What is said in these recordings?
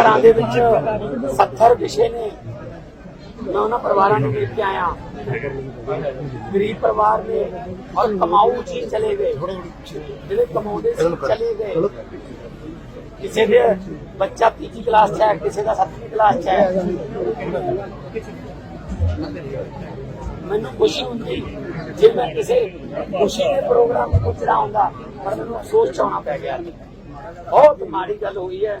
ਘਰਾਂ ਦੇ ਵਿੱਚ 70 ਵਿਸ਼ੇ ਨੇ। ਮੈਂ ਉਹਨਾਂ ਪਰਿਵਾਰਾਂ ਨੂੰ ਮਿਲ ਕੇ ਆਇਆ। ਗਰੀਬ ਪਰਿਵਾਰ ਨੇ ਔਰ ਕਮਾਊ ਜੀ ਚਲੇ ਗਏ। ਜਿਹੜੇ ਕਮਾਉਂਦੇ ਸੀ ਚਲੇ ਗਏ। ਕਿਸੇ ਦੇ ਬੱਚਾ ਤੀਜੀ ਕਲਾਸ 'ਚ ਹੈ, ਕਿਸੇ ਦਾ ਸੱਤਵੀਂ ਕਲਾਸ 'ਚ ਹੈ। ਮੈਨੂੰ ਖੁਸ਼ੀ ਹੁੰਦੀ ਜੇ ਮੈਂ ਕਿਸੇ ਖੁਸ਼ੀ ਦੇ ਪ੍ਰੋਗਰਾਮ ਨੂੰ ਪੁੱਛਣਾ ਹੁੰਦਾ, ਪਰ ਮੈਨੂੰ ਅਫਸੋਸ ਚਾਉਣਾ ਪੈ ਗਿਆ। ਬਹੁਤ ਮਾੜੀ ਗੱਲ ਹੋਈ ਹੈ।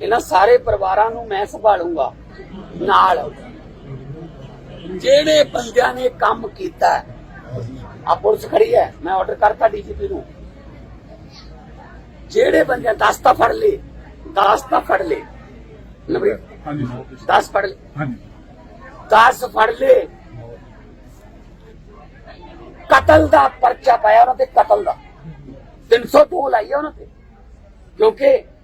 ਇਹਨਾਂ ਸਾਰੇ ਪਰਿਵਾਰਾਂ ਨੂੰ ਮੈਂ ਸੰਭਾਲੂੰਗਾ ਨਾਲ। ਜਿਹੜੇ ਬੰਦਿਆਂ ਨੇ ਕੰਮ ਕੀਤਾ ਆ ਪੁਲਿਸ ਖੜੀ ਹੈ ਮੈਂ ਆਰਡਰ ਕਰਤਾ ਡੀਜੀਪੀ ਨੂੰ। ਜਿਹੜੇ ਬੰਦੇ 10 ਤਾਂ ਫੜ ਲੇ 10 ਤਾਂ ਫੜ ਲੇ ਨੰਬਰ ਹਾਂਜੀ। 10 ਫੜ ਲੇ ਹਾਂਜੀ। 10 ਫੜ ਲੇ ਕਤਲ ਦਾ ਪਰਚਾ ਪਾਇਆ ਉਹਨਾਂ ਤੇ ਕਤਲ ਦਾ। 302 ਲਾਈ ਆ ਉਹਨਾਂ ਤੇ। ਕਿਉਂਕਿ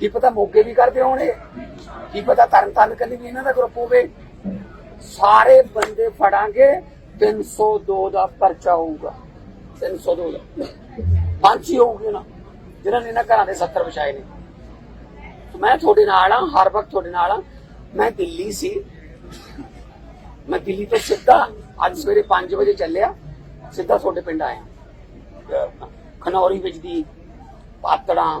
ਕੀ ਪਤਾ ਮੋਗੇ ਵੀ ਕਰਦੇ ਹੋਣੇ ਕੀ ਪਤਾ ਤਰਨ ਤਰਨਤਾਰਨ ਕੰਨੀ ਵੀ ਇਹਨਾਂ ਦਾ ਗਰੁੱਪ ਹੋਵੇ? ਸਾਰੇ ਬੰਦੇ ਫੜਾਂਗੇ 302 ਦਾ ਪਰਚਾ ਹੋਊਗਾ। 302 ਦਾ ਪੰਜ ਹੀ ਹੋਊਗੇ ਨਾ। ਜਿਨ੍ਹਾਂ ਨੇ ਇਹਨਾਂ ਘਰਾਂ ਦੇ 70 ਵਿਛਾਏ ਨੇ। ਮੈਂ ਤੁਹਾਡੇ ਨਾਲ ਆ ਹਰ ਵਕਤ ਤੁਹਾਡੇ ਨਾਲ ਆ ਮੈਂ ਦਿੱਲੀ ਸੀ। ਮੈਂ ਦਿੱਲੀ ਤੋਂ ਸਿੱਧਾ ਅੱਜ ਸਵੇਰੇ 5 ਵਜੇ ਚੱਲਿਆ। ਸਿੱਧਾ ਤੁਹਾਡੇ ਪਿੰਡ ਆਇਆ। ਅਹ ਖਨੌਰੀ ਵਿੱਚ ਦੀ ਪਾਤੜਾਂ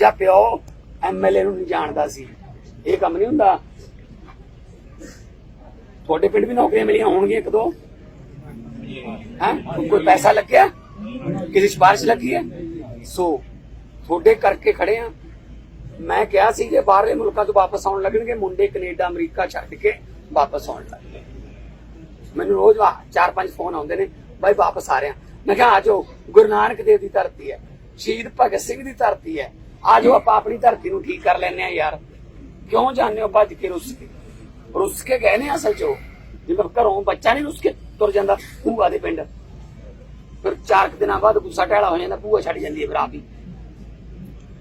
ਜਾਂ ਪਿਓ ਐਮਐਲਏ ਨੂੰ ਨਹੀਂ ਜਾਣਦਾ ਸੀ। ਇਹ ਕੰਮ ਨਹੀਂ ਹੁੰਦਾ। ਤੁਹਾਡੇ ਪਿੰਡ ਵੀ ਨੌਕਰੀਆਂ ਮਿਲੀਆਂ ਹੋਣਗੀਆਂ ਇੱਕ ਦੋ? ਹੈ? ਕੋਈ ਪੈਸਾ ਲੱਗਿਆ? ਕਿਸੇ ਸਿਫਾਰਿਸ਼ ਲੱਗੀ ਹੈ? ਸੋ, ਤੁਹਾਡੇ ਕਰਕੇ ਖੜੇ ਆ ਮੈਂ ਕਿਹਾ ਸੀ ਕਿ ਬਾਹਰਲੇ ਮੁਲਕਾਂ ਤੋਂ ਵਾਪਸ ਆਉਣ ਲੱਗਣਗੇ। ਮੁੰਡੇ ਕੈਨੇਡਾ, ਅਮਰੀਕਾ ਛੱਡ ਕੇ ਵਾਪਸ ਆਉਣ ਲੱਗੇ ਮੈਨੂੰ ਰੋਜ਼ ਵਾ- ਚਾਰ ਪੰਜ ਫੋਨ ਆਉਂਦੇ ਨੇ, ਬਾਈ ਵਾਪਸ ਆ ਰਿਹਾ। ਮੈਂ ਕਿਹਾ ਆ ਜਾਓ, ਗੁਰੂ ਨਾਨਕ ਦੇਵ ਦੀ ਧਰਤੀ ਹੈ। ਸ਼ਹੀਦ ਭਗਤ ਸਿੰਘ ਦੀ ਧਰਤੀ ਹੈ। ਆ ਜਾਓ ਆਪਾਂ ਆਪਣੀ ਧਰਤੀ ਨੂੰ ਠੀਕ ਕਰ ਲੈਨੇ ਆ ਯਾਰ। ਕਿਉਂ ਜਾਂਦੇ ਹੋ ਭੱਜ ਕੇ ਰੁੱਸ ਕੇ? ਰੁੱਸ ਕੇ ਗਏ ਨੇ ਅਸਲ ਚੋ ਜਿਵੇਂ ਘਰੋਂ ਬੱਚਾ ਨਹੀਂ ਰੁੱਸ ਕੇ ਤੁਰ ਜਾਂਦਾ, ਭੂਆ ਦੇ ਪਿੰਡ। ਫਿਰ ਚਾਰ ਕੁ ਦਿਨਾਂ ਬਾਅਦ ਗੁੱਸਾ ਟਹਿਲਾ ਹੋ ਜਾਂਦਾ, ਭੂਆ ਛੱਡ ਜਾਂਦੀ ਹੈ ਫਿਰ ਆਪ ਹੀ।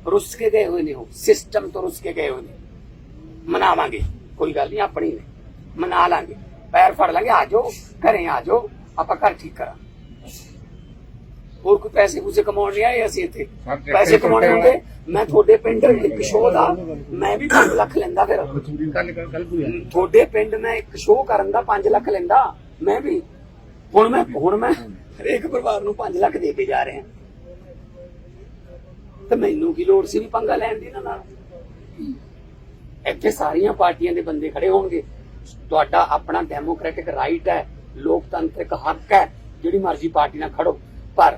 ਰੁੱਸ ਕੇ ਗਏ ਹੋਏ ਨੇ ਉਹ। ਸਿਸਟਮ ਤੋਂ ਰੁੱਸ ਕੇ ਗਏ ਹੋਏ ਨੇ। ਮਨਾਵਾਂਗੇ, ਕੋਈ ਗੱਲ ਨਹੀਂ, ਆਪਣੀ ਨੇ। ਮਨਾ ਲਾਂਗੇ। ਪੈਰ ਫੜ ਲਾਂਗੇ, ਆ ਜਾਓ, ਘਰੇ ਆ ਜਾਓ, ਆਪਾਂ ਘਰ ਠੀਕ ਕਰਾਂ ਹੋਰ ਕੋਈ ਪੈਸੇ ਪੂਸੇ ਕਮਾਉਣ ਨਹੀਂ ਆਏ ਅਸੀਂ ਇੱਥੇ। ਪੈਸੇ ਕਮਾਉਣੇ ਹੁੰਦੇ ਮੈਂ ਤੁਹਾਡੇ ਪਿੰਡ ਇੱਕ ਸ਼ੋਅ ਦਾ ਮੈਂ ਵੀ 5 ਲੱਖ ਲੈਂਦਾ ਫਿਰ। ਤੁਹਾਡੇ ਪਿੰਡ ਮੈਂ ਇੱਕ ਸ਼ੋਅ ਕਰਨ ਦਾ 5 ਲੱਖ ਲੈਂਦਾ ਮੈਂ ਵੀ। ਹੁਣ ਮੈਂ ਹੁਣ ਮੈਂ ਹਰੇਕ ਪਰਿਵਾਰ ਨੂੰ 5 ਲੱਖ ਦੇ ਕੇ ਜਾ ਰਿਹਾ। ਤੇ ਮੈਨੂੰ ਕੀ ਲੋੜ ਸੀ ਵੀ ਪੰਗਾ ਲੈਣ ਦੀ ਨਾ ਨਾਲ? ਇੱਥੇ ਸਾਰੀਆਂ ਪਾਰਟੀਆਂ ਦੇ ਬੰਦੇ ਖੜੇ ਹੋਣਗੇ। ਤੁਹਾਡਾ ਆਪਣਾ ਡੈਮੋਕ੍ਰੈਟਿਕ ਰਾਈਟ ਹੈ ਲੋਕਤੰਤਰਿਕ ਹੱਕ ਹੈ ਜਿਹੜੀ ਮਰਜ਼ੀ ਪਾਰਟੀ ਨਾਲ ਖੜੋ। ਪਰ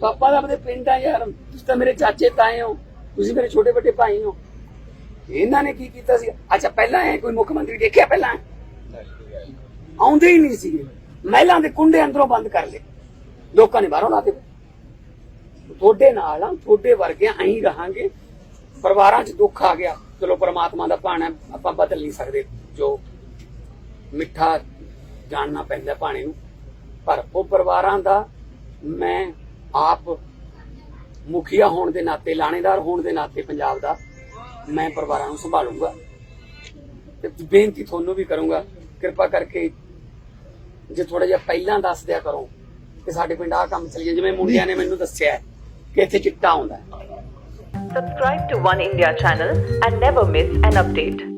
ਸੋ ਆਪਾਂ ਤਾਂ ਆਪਣੇ ਪਿੰਡ ਆ ਯਾਰ, ਤੁਸੀਂ ਤਾਂ ਮੇਰੇ ਚਾਚੇ ਤਾਏ ਹੋ, ਤੁਸੀਂ ਮੇਰੇ ਛੋਟੇ ਵੱਡੇ ਭਾਈ ਹੋ। ਇਹਨਾਂ ਨੇ ਕੀ ਕੀਤਾ ਸੀ? ਅੱਛਾ, ਪਹਿਲਾਂ ਐ ਕੋਈ ਮੁੱਖ ਮੰਤਰੀ ਦੇਖਿਆ ਪਹਿਲਾਂ? ਆਉਂਦੇ ਹੀ ਨਹੀਂ ਸੀਗੇ। ਮਹਿਲਾਂ ਦੇ ਕੁੰਡੇ ਅੰਦਰੋਂ ਬੰਦ ਕਰ ਲਏ। ਲੋਕਾਂ ਨੇ ਬਾਹਰੋਂ ਲਾਤੇ। ਤੁਹਾਡੇ ਨਾਲ ਆ, ਤੁਹਾਡੇ ਵਰਗੇ ਐਂ ਰਹਾਂਗੇ। ਪਰਿਵਾਰਾਂ 'ਚ ਦੁੱਖ ਆ ਗਿਆ। ਚਲੋ, ਪ੍ਰਮਾਤਮਾ ਦਾ ਭਾਣਾ ਆਪਾਂ ਬਦਲ ਨਹੀਂ ਸਕਦੇ। ਜੋ ਮਿੱਠਾ ਜਾਣਨਾ ਪੈਂਦਾ ਭਾਣੇ ਨੂੰ। ਪਰ ਉਹ ਪਰਿਵਾਰਾਂ ਦਾ ਮੈਂ ਆਪ ਮੁਖੀਆ ਹੋਣ ਦੇ ਨਾਤੇ, ਲਾਣੇਦਾਰ ਹੋਣ ਦੇ ਨਾਤੇ ਪੰਜਾਬ ਦਾ ਮੈਂ ਪਰਿਵਾਰਾਂ ਨੂੰ ਸੰਭਾਲੂੰਗਾ। ਤੇ ਬੇਨਤੀ ਤੁਹਾਨੂੰ ਵੀ ਕਰੂੰਗਾ, ਕਿਰਪਾ ਕਰਕੇ ਜੇ ਥੋੜਾ ਜਿਹਾ ਪਹਿਲਾਂ ਦੱਸ ਦਿਆ ਕਰੋ ਕਿ ਸਾਡੇ ਪਿੰਡ ਆ ਕੰਮ ਚੱਲੀ ਜਿਵੇਂ ਮੁੰਡਿਆਂ ਨੇ ਮੈਨੂੰ ਦੱਸਿਆ ਕਿ ਇੱਥੇ ਚਿੱਟਾ ਆਉਂਦਾ Subscribe to One India channel and never miss an update.